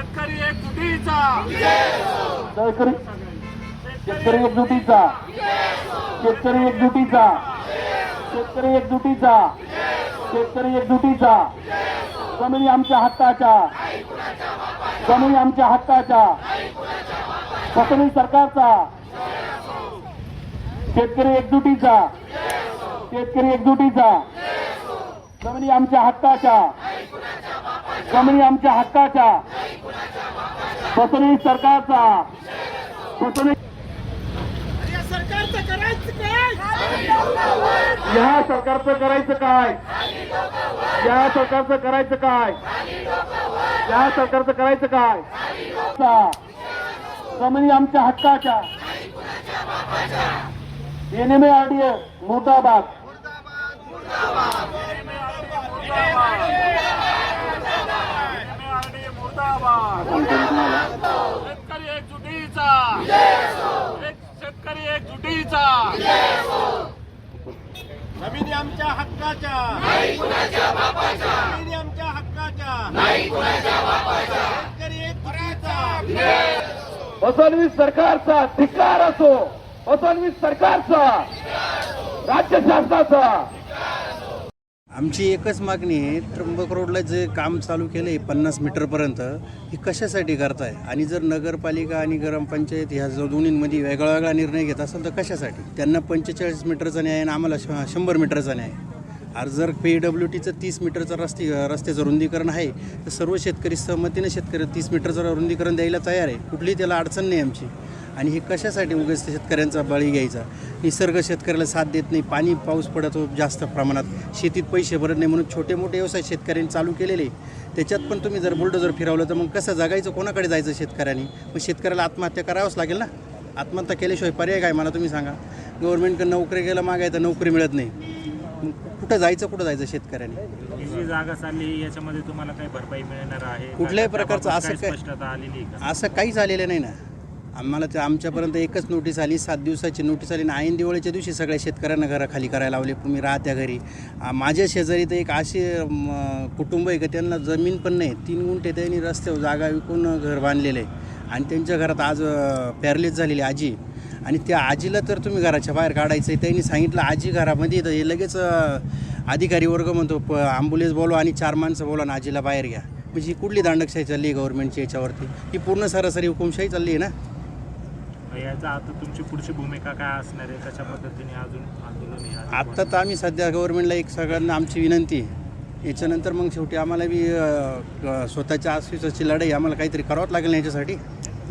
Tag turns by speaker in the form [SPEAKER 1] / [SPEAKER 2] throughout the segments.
[SPEAKER 1] शेतकरी एकजुटीचा
[SPEAKER 2] शेतकरी शेतकरी एकजुटीचा शेतकरी एकजुटीचा शेतकरी एकजुटीचा शेतकरी एकजुटीचा जमिनी आमच्या हक्काच्या. जमिनी आमच्या हक्काच्या. फसवणूक सरकारचा. शेतकरी एकजुटीचा शेतकरी एकजुटीचा जमिनी आमच्या हक्काच्या. जमिनी आमच्या हक्काच्या. फसवणूक सरकारचा. फसवणूक
[SPEAKER 3] या सरकारचं करायचं काय?
[SPEAKER 2] या सरकारचं करायचं काय? या सरकारचं करायचं काय? या सरकारचं करायचं काय? चा. जमिनी आमच्या हक्काच्या. एनएमए आरडीए मुर्दाबाद.
[SPEAKER 1] मुर्दाबाद. शेतकरी एकजुटीचा. एक- शेतकरी एकजुटीचा.
[SPEAKER 3] जमिनी आमच्या हक्काच्या. जमिनी आमच्या हक्काच्या. शेतकरी एक करायचा
[SPEAKER 2] फसवणूक सरकारचा धिक्कार असो. फसवणूक सरकारचा. राज्य शासनाचा.
[SPEAKER 4] आमची एकच मागणी आहे त्र्यंबक रोडला जे काम चालू केलं आहे पन्नास मीटरपर्यंत हे कशासाठी करताय? आणि जर नगरपालिका आणि ग्रामपंचायत ह्या जो दोन्हींमध्ये वेगळा वेगळा निर्णय घेत असेल तर कशासाठी? त्यांना पंचेचाळीस मीटरचा न्याय आणि आम्हाला श शंभर मीटरचा न्याय. आणि जर पी डब्ल्यू टीचं तीस मीटरचं रस्ते रस्त्याचं रुंदीकरण आहे तर सर्व शेतकरी सहमतीने शेतकरी तीस मीटरचं रुंदीकरण द्यायला तयार आहे. कुठलीही त्याला अडचण नाही आमची. आणि हे कशासाठी उगाच शेतकऱ्यांचा बळी घ्यायचा. निसर्ग शेतकऱ्याला साथ देत नाही. पाणी पाऊस पडतो जास्त प्रमाणात. शेतीत पैसे भरत नाही म्हणून छोटे मोठे व्यवसाय शेतकऱ्यांनी चालू केलेले. त्याच्यात पण तुम्ही जर बुलडोजर फिरवलं तर मग कसं जगायचं? कोणाकडे जायचं शेतकऱ्यांनी? मग शेतकऱ्याला आत्महत्या करावंच लागेल ना? आत्महत्या केल्याशिवाय पर्याय काय? मला तुम्ही सांगा. गव्हर्नमेंटकडे नोकरी गेलं मागायचं नोकरी मिळत नाही. मग कुठं जायचं कुठं जायचं शेतकऱ्यांनी?
[SPEAKER 5] जी जागा चालली याच्यामध्ये तुम्हाला काही भरपाई मिळणार आहे?
[SPEAKER 4] कुठल्याही? प्रकारचं असं
[SPEAKER 5] काही
[SPEAKER 4] असं काहीच आलेलं नाही ना. आम्हाला तर आमच्यापर्यंत एकच नोटीस आली. सात दिवसाची नोटीस आली आणि ऐन दिवाळीच्या दिवशी सगळ्या शेतकऱ्यांना घराखाली करायला लावले. तुम्ही राहत्या घरी. माझ्या शेजारी तर एक असे कुटुंब आहे का त्यांना जमीन पण नाही. तीन गुंठे त्यांनी रस्त्यावर जागा विकून घर बांधलेलं आहे. आणि त्यांच्या घरात आज पॅरलेस झालेली आजी. आणि त्या आजीला तर तुम्ही घराच्या बाहेर काढायचं आहे त्यांनी सांगितलं आजी घरामध्ये तर हे लगेच अधिकारी वर्ग म्हणतो प ॲम्ब्युलन्स बोलवा आणि चार माणसं बोलवा आणि आजीला बाहेर घ्या. म्हणजे ही कुठली दांडकशाही चालली आहे गव्हर्नमेंटची याच्यावरती? ही पूर्ण सरासरी हुकुमशाही चालली आहे ना?
[SPEAKER 5] याचा आता तुमची पुढची भूमिका काय असणार आहे? कशा पद्धतीने अजून आंदोलन
[SPEAKER 4] आत्ता तर आम्ही सध्या गव्हर्नमेंटला एक सगळ्यांना आमची विनंती आहे. याच्यानंतर मग शेवटी आम्हाला बी स्वतःच्या अस्तित्वाची लढाई आम्हाला काहीतरी करावंच लागेल याच्यासाठी?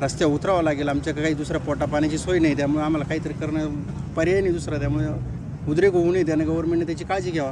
[SPEAKER 4] रस्त्यावर उतरावं लागेल. आमच्याकडे काही दुसऱ्या पोटा पाण्याची सोय नाही त्यामुळे आम्हाला काहीतरी करणं पर्याय नाही दुसरा. त्यामुळे उद्रेक होऊ नये. त्याने गव्हर्नमेंटने त्याची काळजी घ्यावा.